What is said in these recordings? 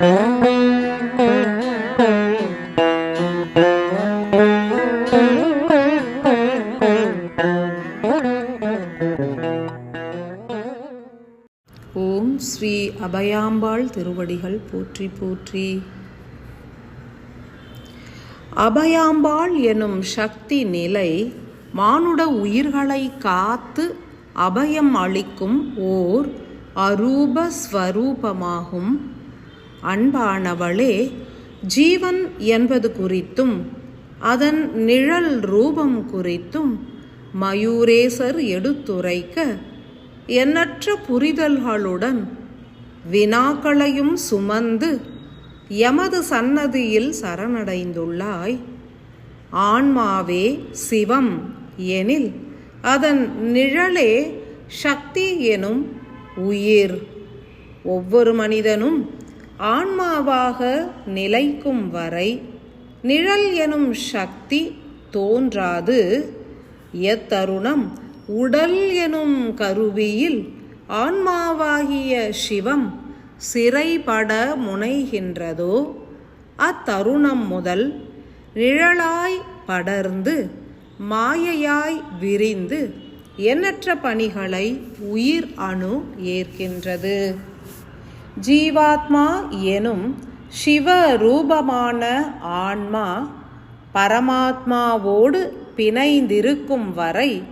ஓம் ஸ்ரீ அபயாம்பாள் திருவடிகள் போற்றி போற்றி. அபயாம்பாள் எனும் சக்தி நிலை மானுட உயிர்களை காத்து அபயம் அளிக்கும் ஓர் அரூப ஸ்வரூபமாகும். அன்பானவளே ஜீவன் என்பது குறித்தும் அதன் நிழல் ரூபம் குறித்தும் மயூரேசர் எடுத்துரைக்க எண்ணற்ற புரிதல்களுடன் வினாக்களையும் சுமந்து எமது சன்னதியில் சரணடைந்துள்ளாய். ஆன்மாவே சிவம் எனில் அதன் நிழலே சக்தி எனும் உயிர். ஒவ்வொரு மனிதனும் ஆன்மாவாக நிலைக்கும் வரை நிழல் எனும் சக்தி தோன்றாது. எத்தருணம் உடல் எனும் கருவியில் ஆன்மாவாகிய சிவம் சிறைபட முனைகின்றதோ அத்தருணம் முதல் நிழலாய் படர்ந்து மாயையாய் விரிந்து எண்ணற்ற பணிகளை உயிர் அணு ஏற்கின்றது. ஜீவாத்மா எனும் சிவ ரூபமான ஆன்மா பரமாத்மாவோடு பிணைந்திருக்கும் வரை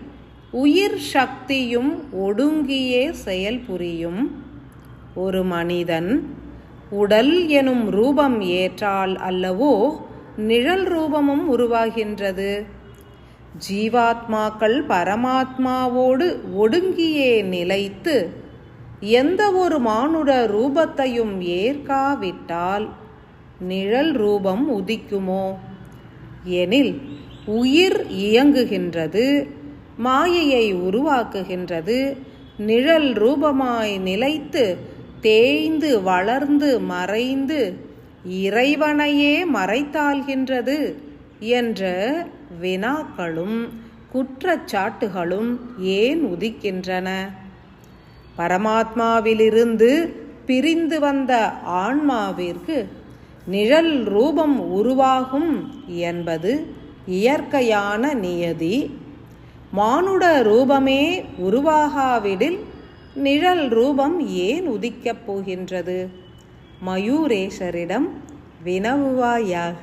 உயிர் சக்தியும் ஒடுங்கியே செயல்புரியும் ஒரு மனிதன் உடல் எனும் ரூபம் ஏற்றால் அல்லவோ நிழல் ரூபமும் உருவாகின்றது. ஜீவாத்மாக்கள் பரமாத்மாவோடு ஒடுங்கியே நிலைத்து எந்த ஒரு மானுட ரூபத்தையும் ஏற்காவிட்டால் நிழல் ரூபம் உதிக்குமோ? எனில் உயிர் இயங்குகின்றது மாயையை உருவாக்குகின்றது நிழல் ரூபமாய் நிலைத்து தேய்ந்து வளர்ந்து மறைந்து இறைவனையே மறைத்தாள்கின்றது என்ற வினாக்களும் குற்றச்சாட்டுகளும் ஏன் உதிக்கின்றன? பரமாத்மாவிலிருந்து பிரிந்து வந்த ஆன்மாவிற்கு நிழல் ரூபம் உருவாகும் என்பது இயற்கையான நியதி. மானுட ரூபமே உருவாகாவிடில் நிழல் ரூபம் ஏன் உதிக்கப் போகின்றது? மயூரேஷரிடம் வினவுவாயாக.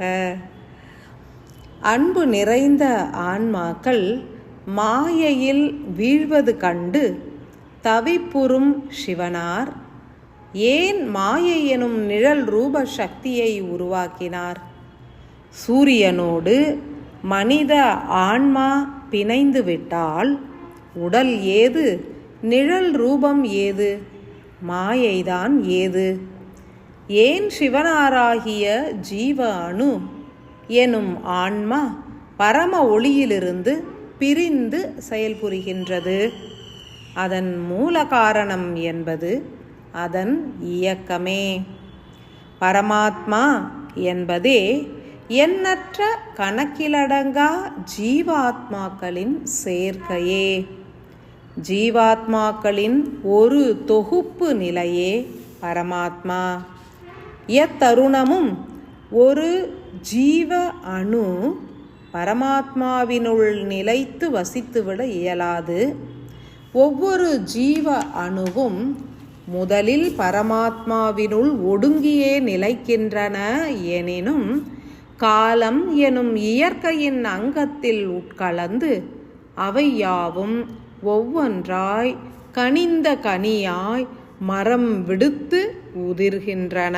அன்பு நிறைந்த ஆன்மாக்கள் மாயையில் வீழ்வது கண்டு தவிப்புறும் சிவனார். ஏன் மாயை எனும் நிழல் ரூப சக்தியை உருவாக்கினார்? சூரியனோடு மனித ஆன்மா பிணைந்து விட்டால் உடல் ஏது? நிழல் ரூபம் ஏது? மாயைதான் ஏது? ஏன் சிவனாராகிய ஜீவ அணு எனும் ஆன்மா பரம ஒளியிலிருந்து பிரிந்து செயல்புரிகின்றது? அதன் மூல காரணம் என்பது அதன் இயக்கமே. பரமாத்மா என்பதே எண்ணற்ற கணக்கிலடங்கா ஜீவாத்மாக்களின் சேர்க்கையே. ஜீவாத்மாக்களின் ஒரு தொகுப்பு நிலையே பரமாத்மா. எத்தருணமும் ஒரு ஜீவ அணு பரமாத்மாவினுள் நிலைத்து வசித்துவிட இயலாது. ஒவ்வொரு ஜீவ அணுவும் முதலில் பரமாத்மாவினுள் ஒடுங்கியே நிலைக்கின்றன எனினும் காலம் எனும் இயற்கையின் அங்கத்தில் உட்கலந்து அவை யாவும் ஒவ்வொன்றாய் கனிந்த கனியாய் மரம் விடுத்து உதிர்கின்றன.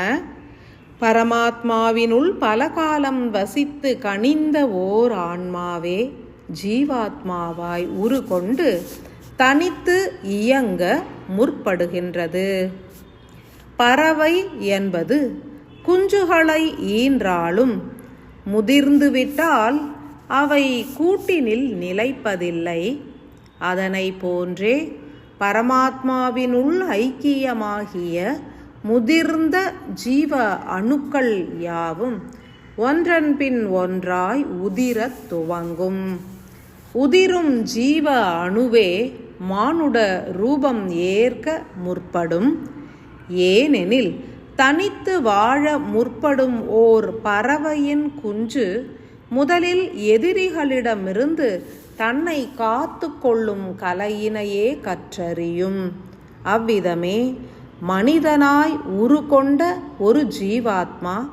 பரமாத்மாவினுள் பல காலம் வசித்து கனிந்த ஓர் ஆன்மாவே ஜீவாத்மாவாய் உருகொண்டு தனித்து இயங்க முற்படுகின்றது. பறவை என்பது குஞ்சுகளை ஈன்றாலும் முதிர்ந்துவிட்டால் அவை கூட்டினில் நிலைப்பதில்லை. அதனை போன்றே பரமாத்மாவினுள் ஐக்கியமாகிய முதிர்ந்த ஜீவ அணுக்கள் யாவும் ஒன்றன்பின் ஒன்றாய் உதிரத் துவங்கும். உதிரும் ஜீவ அணுவே மானுட ரூபம் ஏற்க முற்படும். ஏனெனில் தனித்து வாழ முற்படும் ஓர் பறவையின் குஞ்சு முதலில் எதிரிகளிடமிருந்து தன்னை காத்து கொள்ளும் கலையினையே கற்றறியும். அவ்விதமே மனிதனாய் உருகொண்ட ஒரு ஜீவாத்மா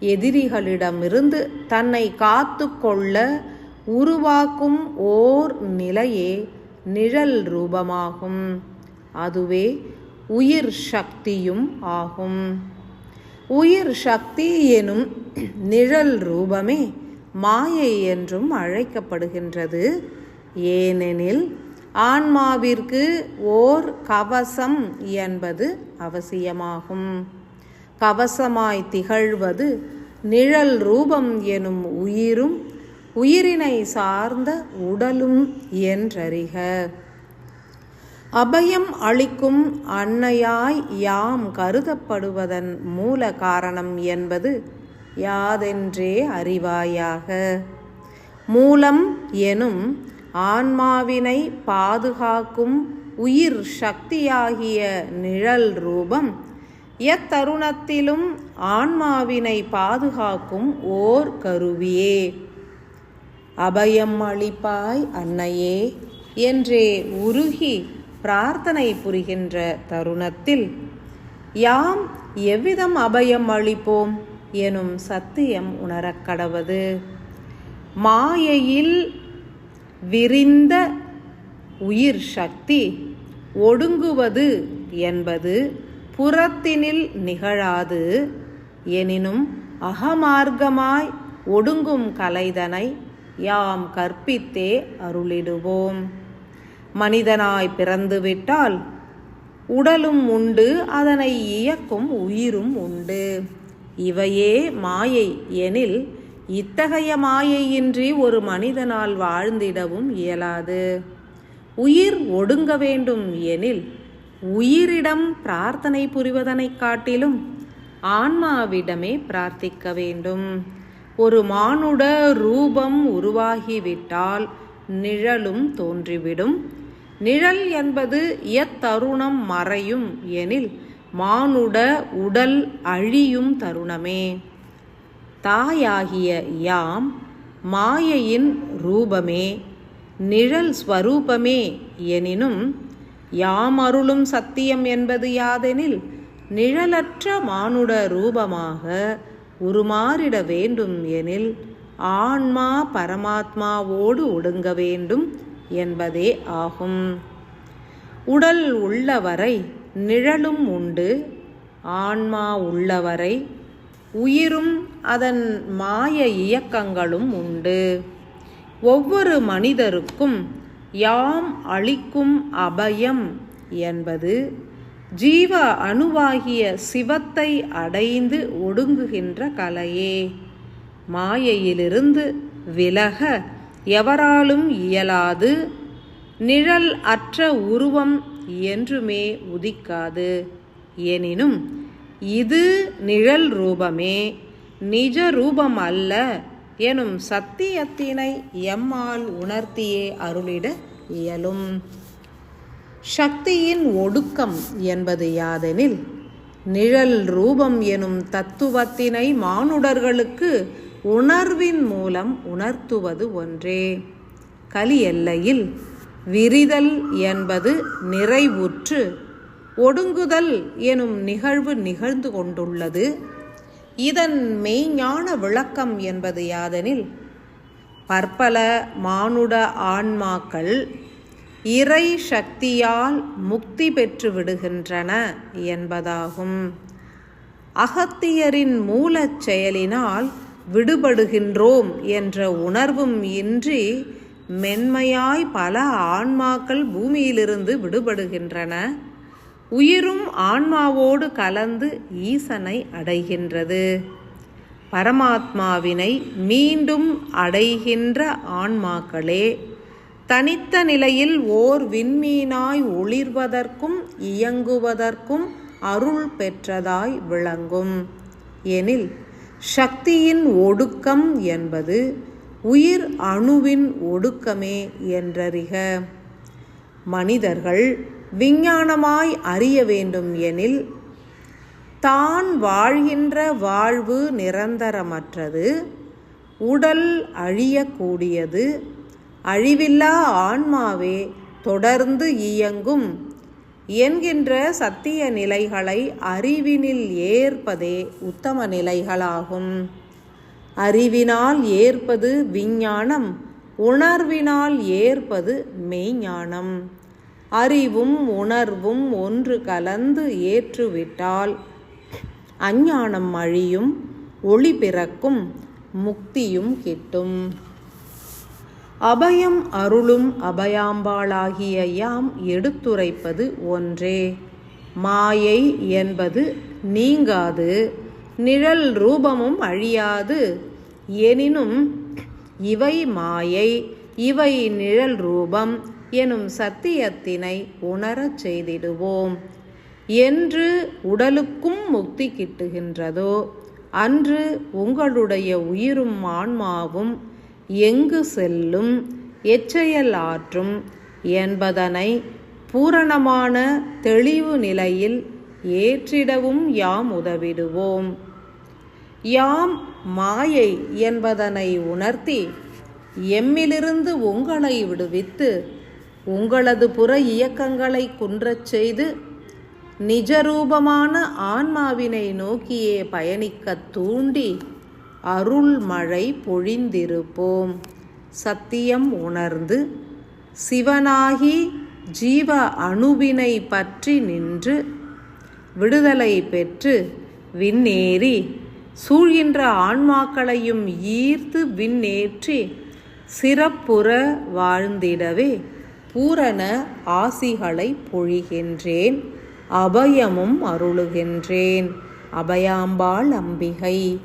எதிரிகளிடமிருந்து தன்னை காத்து கொள்ள உருவாக்கும் ஓர் நிலையே நிழல் ரூபமாகும். அதுவே உயிர் சக்தியும் ஆகும். உயிர் சக்தி எனும் நிழல் ரூபமே மாயை என்றும் அழைக்கப்படுகின்றது. ஏனெனில் ஆன்மாவிற்கு ஓர் கவசம் என்பது அவசியமாகும். கவசமாய் திகழ்வது நிழல் ரூபம் எனும் உயிரும் உயிரினை சார்ந்த உடலும் என்றறிக. அபயம் அளிக்கும் அன்னையாய் யாம் கருதப்படுவதன் மூல காரணம் என்பது யாதென்றே அறிவாயாக. மூலம் எனும் ஆன்மாவினை பாதுகாக்கும் உயிர் சக்தியாகிய நிழல் ரூபம் எத்தருணத்திலும் ஆன்மாவினை பாதுகாக்கும் ஓர் கருவியே. அபயம் அளிப்பாய் அன்னையே என்றே உருகி பிரார்த்தனை புரிகின்ற தருணத்தில் யாம் எவ்விதம் அபயம் அளிப்போம் எனும் சத்தியம் உணரக்கடவது மாயையில் விரிந்த உயிர் சக்தி ஒடுங்குவது என்பது புறத்தினில் நிகழாது எனினும் அகமார்க்கமாய் ஒடுங்கும் கலைதனை யாம் கற்பித்தே அருளிடுவோம். மனிதனாய் பிறந்துவிட்டால் உடலும் உண்டு அதனை இயக்கும் உயிரும் உண்டு. இவையே மாயை எனில் இத்தகைய மாயையின்றி ஒரு மனிதனால் வாழ்ந்திடவும் இயலாது. உயிர் ஒடுங்க வேண்டும் எனில் உயிரிடம் பிரார்த்தனை புரிவதனைக் காட்டிலும் ஆன்மாவிடமே பிரார்த்திக்க வேண்டும். ஒரு மானுட ரூபம் உருவாகிவிட்டால் நிழலும் தோன்றிவிடும். நிழல் என்பது எத்தருணம் மறையும் எனில் மானுட உடல் அழியும் தருணமே. தாயாகிய யாம் மாயையின் ரூபமே நிழல் ஸ்வரூபமே எனினும் யாம் அருளும் சத்தியம் என்பது யாதெனில் நிழலற்ற மானுட ரூபமாக உருமாறிட வேண்டும் எனில் ஆன்மா பரமாத்மாவோடு ஒடுங்க வேண்டும் என்பதே ஆகும். உடல் உள்ளவரை நிழலும் உண்டு ஆன்மா உள்ளவரை உயிரும் அதன் மாய இயக்கங்களும் உண்டு. ஒவ்வொரு மனிதருக்கும் யாம் அளிக்கும் அபயம் என்பது ஜீவ அணுவாகிய சிவத்தை அடைந்து ஒடுங்குகின்ற கலையே. மாயையிலிருந்து விலக எவராலும் இயலாது. நிழல் அற்ற உருவம் என்றுமே உதிக்காது. எனினும் இது நிழல் ரூபமே. நிஜ ரூபம் அல்ல எனும் சத்தியத்தினை எம்மால் உணர்த்தியே அருளிட இயலும். சக்தியின் ஒடுக்கம் என்பது யாதெனில் நிழல் ரூபம் எனும் தத்துவத்தினை மானுடர்களுக்கு உணர்வின் மூலம் உணர்த்துவது ஒன்றே. கலி எல்லையில் விரிதல் என்பது நிறைவுற்று ஒடுங்குதல் எனும் நிகழ்வு நிகழ்ந்து கொண்டுள்ளது. இதன் மெய்ஞான விளக்கம் என்பது யாதெனில் பற்பல மானுட ஆன்மாக்கள் இறை சக்தியால் முக்தி பெற்று விடுகின்றன என்பதாகும். அகத்தியரின் மூலச் செயலினால் விடுபடுகின்றோம் என்ற உணர்வும் இன்றி மென்மையாய் பல ஆன்மாக்கள் பூமியிலிருந்து விடுபடுகின்றன. உயிரும் ஆன்மாவோடு கலந்து ஈசனை அடைகின்றது. பரமாத்மாவினை மீண்டும் அடைகின்ற ஆன்மாக்களே தனித்த நிலையில் ஓர் விண்மீனாய் ஒளிர்வதற்கும் இயங்குவதற்கும் அருள் பெற்றதாய் விளங்கும். எனில் சக்தியின் ஒடுக்கம் என்பது உயிர் அணுவின் ஒடுக்கமே என்றறிக. மனிதர்கள் விஞ்ஞானமாய் அறிய வேண்டும் எனில் தான் வாழ்கின்ற வாழ்வு நிரந்தரமற்றது உடல் அழியக்கூடியது அழிவில்லா ஆன்மாவே தொடர்ந்து இயங்கும். என்கின்ற சத்திய நிலைகளை அறிவினில் ஏற்பதே உத்தம நிலைகளாகும். அறிவினால் ஏற்பது விஞ்ஞானம் உணர்வினால் ஏற்பது மெய்ஞானம். அறிவும் உணர்வும் ஒன்று கலந்து ஏற்றுவிட்டால் அஞ்ஞானம் அழியும் ஒளி பிறக்கும் முக்தியும் கிட்டும். அபயம் அருளும் அபயாம்பாளாகிய யாம் எடுத்துரைப்பது ஒன்றே. மாயை என்பது நீங்காது நிழல் ரூபமும் அழியாது. எனினும் இவை மாயை இவை நிழல் ரூபம் எனும் சத்தியத்தினை உணரச் செய்திடுவோம். என்று உடலுக்கும் முக்தி கிட்டுகின்றதோ அன்று உங்களுடைய உயிரும் ஆன்மாவும் எங்கு செல்லும் எச்செயல் ஆற்றும் என்பதனை பூரணமான தெளிவு நிலையில் ஏற்றிடவும் யாம் உதவிடுவோம். யாம் மாயை என்பதனை உணர்த்தி எம்மிலிருந்து உங்களை விடுவித்து உங்களது புற இயக்கங்களை குன்றச் செய்து நிஜரூபமான ஆன்மாவினை நோக்கியே பயணிக்கத் தூண்டி அருள் மழை பொழிந்திருப்போம். சத்தியம் உணர்ந்து சிவனாகி ஜீவ அணுவினை பற்றி நின்று விடுதலை பெற்று விண்ணேறி சூழ்கின்ற ஆன்மாக்களையும் ஈர்த்து விண்ணேற்றி சிறப்புற வாழ்ந்திடவே பூரண ஆசிகளை பொழிகின்றேன் அபயமும் அருளுகின்றேன். அபயாம்பாள் அம்பிகை.